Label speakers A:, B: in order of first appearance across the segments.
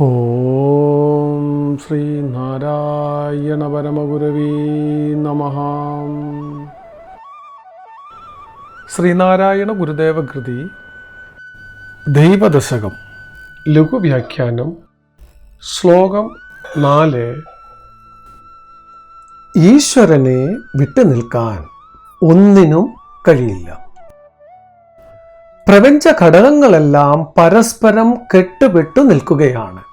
A: ഓം ശ്രീ നാരായണ പരമഗുരവീ നമ. ശ്രീനാരായണ ഗുരുദേവ കൃതി ദൈവദശകം ലഘുവ്യാഖ്യാനം ശ്ലോകം നാല്. ഈശ്വരനെ വിട്ടു നിൽക്കാൻ ഒന്നിനും കഴിയില്ല. പ്രപഞ്ച ഘടകങ്ങളെല്ലാം പരസ്പരം കെട്ടുപെട്ടു നിൽക്കുകയാണ്.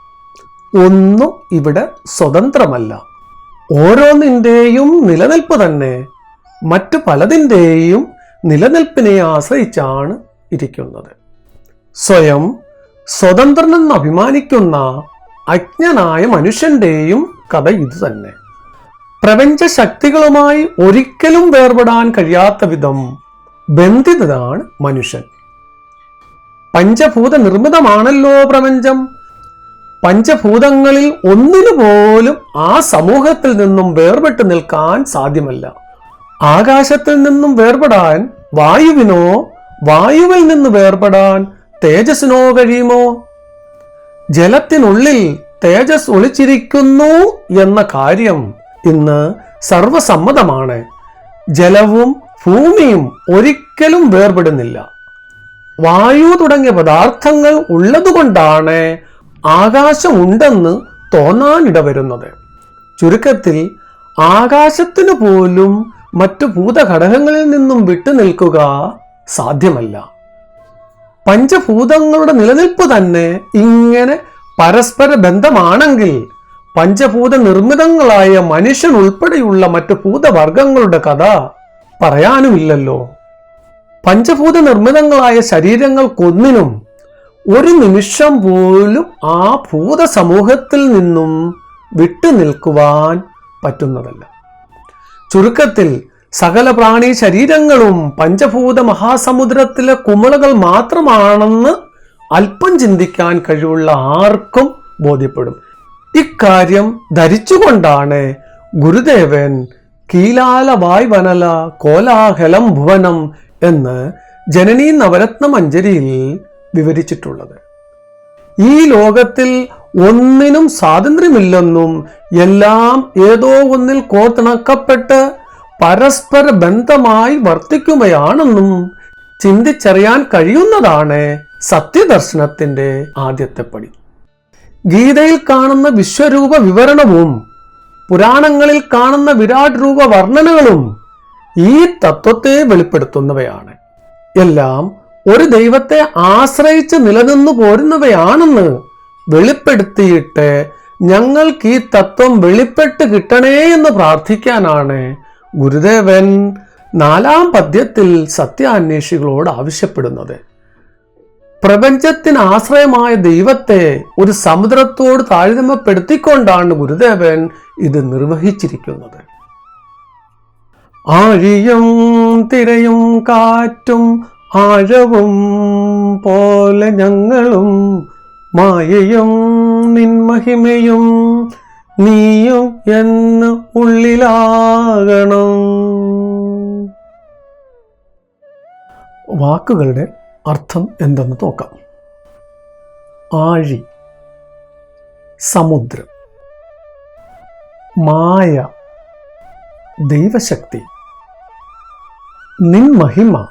A: ഒന്നും ഇവിടെ സ്വതന്ത്രമല്ല. ഓരോന്നിന്റെയും നിലനിൽപ്പ് തന്നെ മറ്റു പലതിന്റെയും നിലനിൽപ്പിനെ ആശ്രയിച്ചാണ് ഇരിക്കുന്നത്. സ്വയം സ്വതന്ത്രനെന്ന് അഭിമാനിക്കുന്ന അജ്ഞനായ മനുഷ്യന്റെയും കഥ ഇത് തന്നെ. പ്രപഞ്ച ശക്തികളുമായി ഒരിക്കലും വേർപെടാൻ കഴിയാത്ത വിധം ബന്ധിതനാണ് മനുഷ്യൻ. പഞ്ചഭൂത നിർമ്മിതമാണല്ലോ പ്രപഞ്ചം. പഞ്ചഭൂതങ്ങളിൽ ഒന്നിനു പോലും ആ സമൂഹത്തിൽ നിന്നും വേർപെട്ട് നിൽക്കാൻ സാധ്യമല്ല. ആകാശത്തിൽ നിന്നും വേർപെടാൻ വായുവിനോ വായുവിൽ നിന്ന് വേർപെടാൻ തേജസ്സിനോ കഴിയുമോ? ജലത്തിനുള്ളിൽ തേജസ് ഒളിച്ചിരിക്കുന്നു എന്ന കാര്യം ഇന്ന് സർവസമ്മതമാണ്. ജലവും ഭൂമിയും ഒരിക്കലും വേർപെടുന്നില്ല. വായു തുടങ്ങിയ പദാർത്ഥങ്ങൾ ഉള്ളതുകൊണ്ടാണ് ആകാശമുണ്ടെന്ന് തോന്നാനിട വരുന്നത് ചുരുക്കത്തിൽ ആകാശത്തിനു പോലും മറ്റു ഭൂതഘടകങ്ങളിൽ നിന്നും വിട്ടുനിൽക്കുക സാധ്യമല്ല. പഞ്ചഭൂതങ്ങളുടെ നിലനിൽപ്പ് തന്നെ ഇങ്ങനെ പരസ്പര ബന്ധമാണെങ്കിൽ പഞ്ചഭൂത നിർമ്മിതങ്ങളായ മനുഷ്യൻ ഉൾപ്പെടെയുള്ള മറ്റു ഭൂതവർഗങ്ങളുടെ കഥ പറയാനുമില്ലല്ലോ. പഞ്ചഭൂത നിർമ്മിതങ്ങളായ ശരീരങ്ങൾക്കൊന്നിനും ഒരു നിമിഷം പോലും ആ ഭൂത സമൂഹത്തിൽ നിന്നും വിട്ടു നിൽക്കുവാൻ പറ്റുന്നതല്ല. ചുരുക്കത്തിൽ സകല പ്രാണി ശരീരങ്ങളും പഞ്ചഭൂത മഹാസമുദ്രത്തിലെ കുമിളകൾ മാത്രമാണെന്ന് അല്പം ചിന്തിക്കാൻ കഴിവുള്ള ആർക്കും ബോധ്യപ്പെടും. ഇക്കാര്യം ധരിച്ചുകൊണ്ടാണ് ഗുരുദേവൻ കീലാല വായ് വനല കോലാഹലം ഭുവനം എന്ന് ജനനീ നവരത്ന മഞ്ജരിയിൽ വിവരിച്ചിട്ടുള്ളത്. ഈ ലോകത്തിൽ ഒന്നിനും സ്വാതന്ത്ര്യമില്ലെന്നും എല്ലാം ഏതോ ഒന്നിൽ കോർത്തിണക്കപ്പെട്ട് പരസ്പര ബന്ധമായി വർത്തിക്കുകയാണെന്നും ചിന്തിച്ചറിയാൻ കഴിയുന്നതാണ് സത്യദർശനത്തിന്റെ ആദ്യത്തെ പടി. ഗീതയിൽ കാണുന്ന വിശ്വരൂപ വിവരണവും പുരാണങ്ങളിൽ കാണുന്ന വിരാട് രൂപ വർണനകളും ഈ തത്വത്തെ വെളിപ്പെടുത്തുന്നവയാണ്. എല്ലാം ഒരു ദൈവത്തെ ആശ്രയിച്ച് നിലനിന്നു പോരുന്നവയാണെന്ന് വെളിപ്പെടുത്തിയിട്ട് ഞങ്ങൾക്ക് ഈ തത്വം വെളിപ്പെട്ട് കിട്ടണേ എന്ന് പ്രാർത്ഥിക്കാനാണ് ഗുരുദേവൻ നാലാം പദ്യത്തിൽ സത്യാന്വേഷികളോട് ആവശ്യപ്പെടുന്നത്. പ്രപഞ്ചത്തിന് ആശ്രയമായ ദൈവത്തെ ഒരു സമുദ്രത്തോട് താരതമ്യപ്പെടുത്തിക്കൊണ്ടാണ് ഗുരുദേവൻ ഇത് നിർവഹിച്ചിരിക്കുന്നത്. ആഴിയും തിരയും കാറ്റും ആഴവും പോലെ ഞങ്ങളും മായയും നിൻമഹിമയും നീയും എന്ന് ഉള്ളിലാകണം. വാക്കുകളുടെ അർത്ഥം എന്തെന്ന് നോക്കാം. ആഴി സമുദ്രം മായ ദൈവശക്തി നിൻ മഹിമ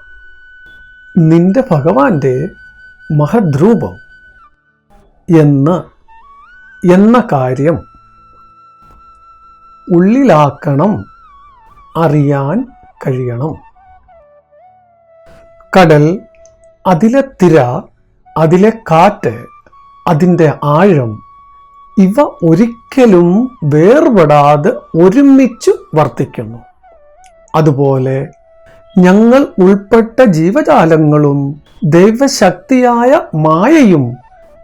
A: നിന്റെ ഭഗവാന്റെ മഹദ്രൂപം എന്ന് എന്ന കാര്യം ഉള്ളിലാക്കണം അറിയാൻ കഴിയണം. കടൽ അതിലെ തിര അതിലെ കാറ്റ് അതിന്റെ ആഴം ഇവ ഒരിക്കലും വേർപെടാതെ ഒരുമിച്ച് വർത്തിക്കുന്നു. അതുപോലെ ഞങ്ങൾ ഉൾപ്പെട്ട ജീവജാലങ്ങളും ദൈവശക്തിയായ മായയും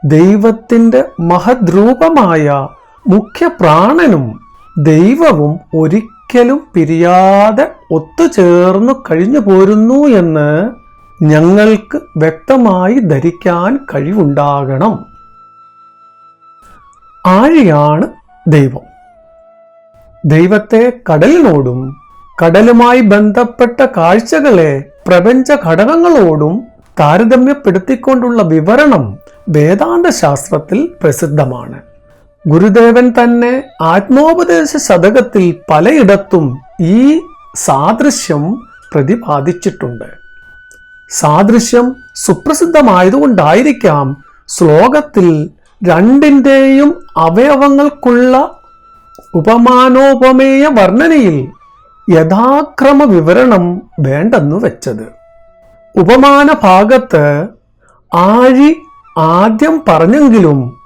A: ദൈവത്തിന്റെ മഹദ്രൂപമായ മുഖ്യപ്രാണനും ദൈവവും ഒരിക്കലും പിരിയാതെ ഒത്തുചേർന്നു കഴിഞ്ഞു പോരുന്നു എന്ന് ഞങ്ങൾക്ക് വ്യക്തമായി ധരിക്കാൻ കഴിവുണ്ടാകണം. ആഴിയാണ് ദൈവം. ദൈവത്തെ കടലിനോടും കടലുമായി ബന്ധപ്പെട്ട കാഴ്ചകളെ പ്രപഞ്ച ഘടകങ്ങളോടും താരതമ്യപ്പെടുത്തിക്കൊണ്ടുള്ള വിവരണം വേദാന്ത ശാസ്ത്രത്തിൽ പ്രസിദ്ധമാണ്. ഗുരുദേവൻ തന്നെ ആത്മോപദേശ ശതകത്തിൽ പലയിടത്തും ഈ സാദൃശ്യം പ്രതിപാദിച്ചിട്ടുണ്ട്. സാദൃശ്യം സുപ്രസിദ്ധമായതുകൊണ്ടായിരിക്കാം ശ്ലോകത്തിൽ രണ്ടിന്റെയും അവയവങ്ങൾക്കുള്ള ഉപമാനോപമേയ വർണനയിൽ യഥാക്രമ വിവരണം വേണ്ടെന്നു വെച്ചത്. ഉപമാന ഭാഗത്ത് ആഴി ആദ്യം പറഞ്ഞെങ്കിലും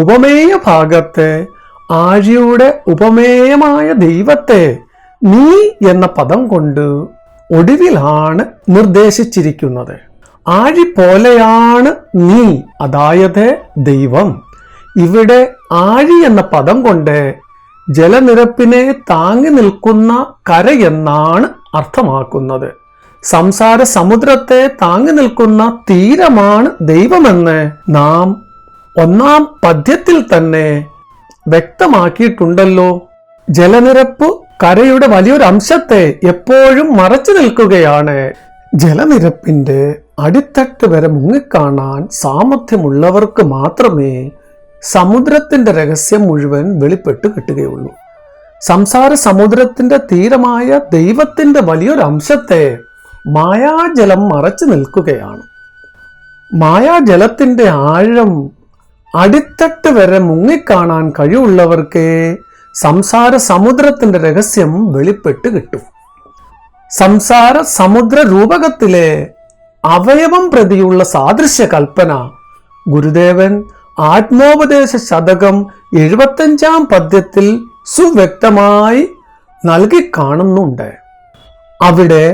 A: ഉപമേയ ഭാഗത്ത് ആഴിയുടെ ഉപമേയമായ ദൈവത്തെ നീ എന്ന പദം കൊണ്ട് ഒടുവിലാണ് നിർദ്ദേശിച്ചിരിക്കുന്നത്. ആഴി പോലെയാണ് നീ അതായത് ദൈവം. ഇവിടെ ആഴി എന്ന പദം കൊണ്ട് ജലനിരപ്പിനെ താങ്ങി നിൽക്കുന്ന കര എന്നാണ് അർത്ഥമാക്കുന്നത്. സംസാര സമുദ്രത്തെ താങ്ങി നിൽക്കുന്ന തീരമാണ് ദൈവമെന്ന് നാം ഒന്നാം പദ്യത്തിൽ തന്നെ വ്യക്തമാക്കിയിട്ടുണ്ടല്ലോ. ജലനിരപ്പ് കരയുടെ വലിയൊരു അംശത്തെ എപ്പോഴും മറച്ചു നിൽക്കുകയാണ്. ജലനിരപ്പിന്റെ അടിത്തട്ട് വരെ മുങ്ങിക്കാണാൻ സാമർഥ്യമുള്ളവർക്ക് മാത്രമേ സമുദ്രത്തിന്റെ രഹസ്യം മുഴുവൻ വെളിപ്പെട്ട് കിട്ടുകയുള്ളൂ. സംസാര സമുദ്രത്തിന്റെ തീരമായ ദൈവത്തിന്റെ വലിയൊരു അംശത്തെ മായാജലം മറച്ചു നിൽക്കുകയാണ്. മായാജലത്തിന്റെ ആഴം അടിത്തട്ട് വരെ മുങ്ങിക്കാണാൻ കഴിവുള്ളവർക്ക് സംസാര സമുദ്രത്തിന്റെ രഹസ്യം വെളിപ്പെട്ട് കിട്ടും. സംസാര സമുദ്ര രൂപകത്തിലെ അവയവം പ്രതിയുള്ള സാദൃശ്യ കൽപ്പന ഗുരുദേവൻ ആത്മോപദേശ ശതകം എഴുപത്തഞ്ചാം പദ്യത്തിൽ സുവ്യക്തമായി നൽകി കാണുന്നുണ്ട് അവിടെ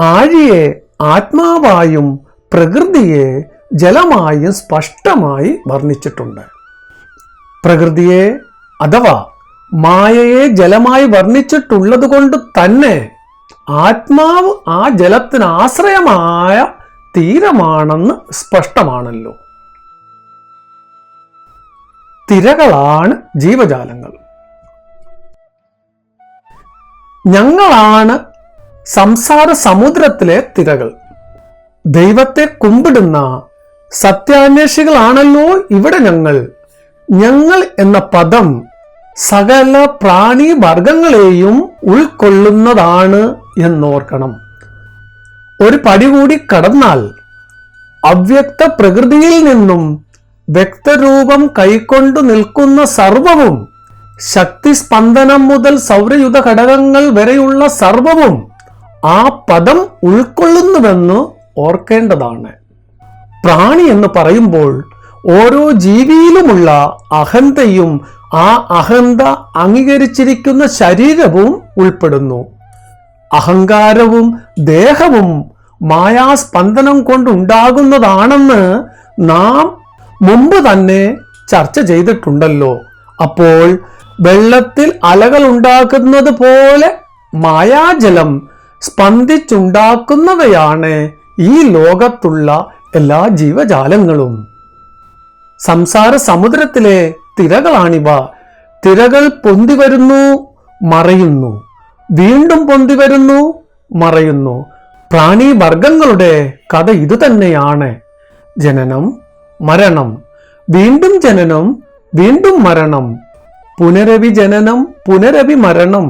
A: ആഴിയെ ആത്മാവായും പ്രകൃതിയെ ജലമായും സ്പഷ്ടമായി വർണിച്ചിട്ടുണ്ട്. പ്രകൃതിയെ അഥവാ മായയെ ജലമായി വർണിച്ചിട്ടുള്ളത് കൊണ്ട് തന്നെ ആത്മാവ് ആ ജലത്തിന് ആശ്രയമായ തീരമാണെന്ന് സ്പഷ്ടമാണല്ലോ. തിരകളാണ് ജീവജാലങ്ങൾ. ഞങ്ങളാണ് സംസാര സമുദ്രത്തിലെ തിരകൾ. ദൈവത്തെ കുമ്പിടുന്ന സത്യാന്വേഷികളാണല്ലോ ഇവിടെ ഞങ്ങൾ. ഞങ്ങൾ എന്ന പദം സകല പ്രാണി വർഗങ്ങളെയും ഉൾക്കൊള്ളുന്നതാണ് എന്നോർക്കണം. ഒരു പടി കൂടി കടന്നാൽ അവ്യക്ത പ്രകൃതിയിൽ നിന്നും വ്യക്തരൂപം കൈക്കൊണ്ടു നിൽക്കുന്ന സർവവും ശക്തി സ്പന്ദനം മുതൽ സൗരയുധ ഘടകങ്ങൾ വരെയുള്ള സർവവും ആ പദം ഉൾക്കൊള്ളുന്നുവെന്ന് ഓർക്കേണ്ടതാണ്. പ്രാണി എന്ന് പറയുമ്പോൾ ഓരോ ജീവിയിലുമുള്ള അഹന്തയും ആ അഹന്ത അംഗീകരിച്ചിരിക്കുന്ന ശരീരവും ഉൾപ്പെടുന്നു. അഹങ്കാരവും ദേഹവും മായാസ്പന്ദനം കൊണ്ടുണ്ടാകുന്നതാണെന്ന് നാം മുമ്പ് തന്നെ ചർച്ച ചെയ്തിട്ടുണ്ടല്ലോ. അപ്പോൾ വെള്ളത്തിൽ അലകൾ ഉണ്ടാക്കുന്നത് പോലെ മായാജലം സ്പന്ദിച്ചുണ്ടാക്കുന്നവയാണ് ഈ ലോകത്തുള്ള എല്ലാ ജീവജാലങ്ങളും. സംസാര സമുദ്രത്തിലെ തിരകളാണിവ. തിരകൾ പൊന്തി വരുന്നു മറയുന്നു. വീണ്ടും പൊന്തി വരുന്നു മറയുന്നു. പ്രാണി വർഗങ്ങളുടെ കഥ ഇതുതന്നെയാണ്. ജനനം മരണം. വീണ്ടും ജനനം വീണ്ടും മരണം. പുനരവി ജനനം പുനരവി മരണം.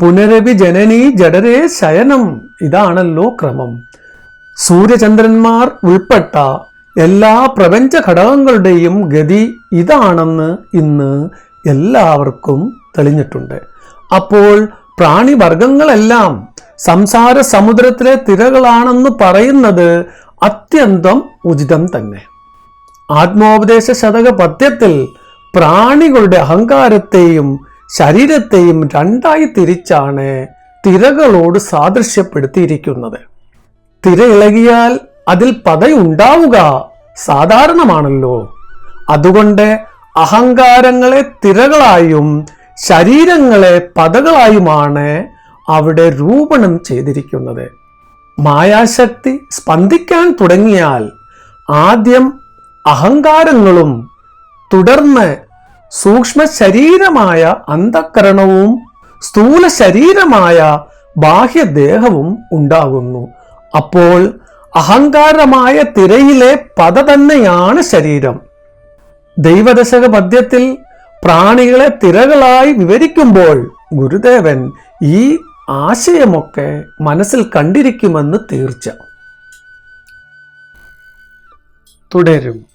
A: പുനരവി ജനനി ജഡരേ ശയനം. ഇതാണല്ലോ ക്രമം. സൂര്യചന്ദ്രന്മാർ ഉൾപ്പെട്ട എല്ലാ പ്രപഞ്ച ഘടകങ്ങളുടെയും ഗതി ഇതാണെന്ന് ഇന്ന് എല്ലാവർക്കും തെളിഞ്ഞിട്ടുണ്ട്. അപ്പോൾ പ്രാണിവർഗങ്ങളെല്ലാം സംസാര സമുദ്രത്തിലെ തിരകളാണെന്ന് പറയുന്നത് അത്യന്തം ഉചിതം തന്നെ. ആത്മോപദേശ ശതക പദ്യത്തിൽ പ്രാണികളുടെ അഹങ്കാരത്തെയും ശരീരത്തെയും രണ്ടായി തിരിച്ചാണ് തിരകളോട് സാദൃശ്യപ്പെടുത്തിയിരിക്കുന്നത്. തിര ഇളകിയാൽ അതിൽ പതയുണ്ടാവുക സാധാരണമാണല്ലോ. അതുകൊണ്ട് അഹങ്കാരങ്ങളെ തിരകളായും ശരീരങ്ങളെ പതകളായുമാണ് അവിടെ രൂപണം ചെയ്തിരിക്കുന്നത്. മായാശക്തി സ്പന്ദിക്കാൻ തുടങ്ങിയാൽ ആദ്യം അഹങ്കാരങ്ങളും തുടർന്ന് സൂക്ഷ്മ ശരീരമായ അന്ധക്കരണവും സ്ഥൂല ശരീരമായ ബാഹ്യദേഹവും ഉണ്ടാകുന്നു. അപ്പോൾ അഹങ്കാരമായ തിരയിലെ പത തന്നെയാണ് ശരീരം. ദൈവദശക പദ്യത്തിൽ പ്രാണികളെ തിരകളായി വിവരിക്കുമ്പോൾ ഗുരുദേവൻ ഈ ആശയമൊക്കെ മനസ്സിൽ കണ്ടിരിക്കുമെന്ന് തീർച്ച. തുടരും.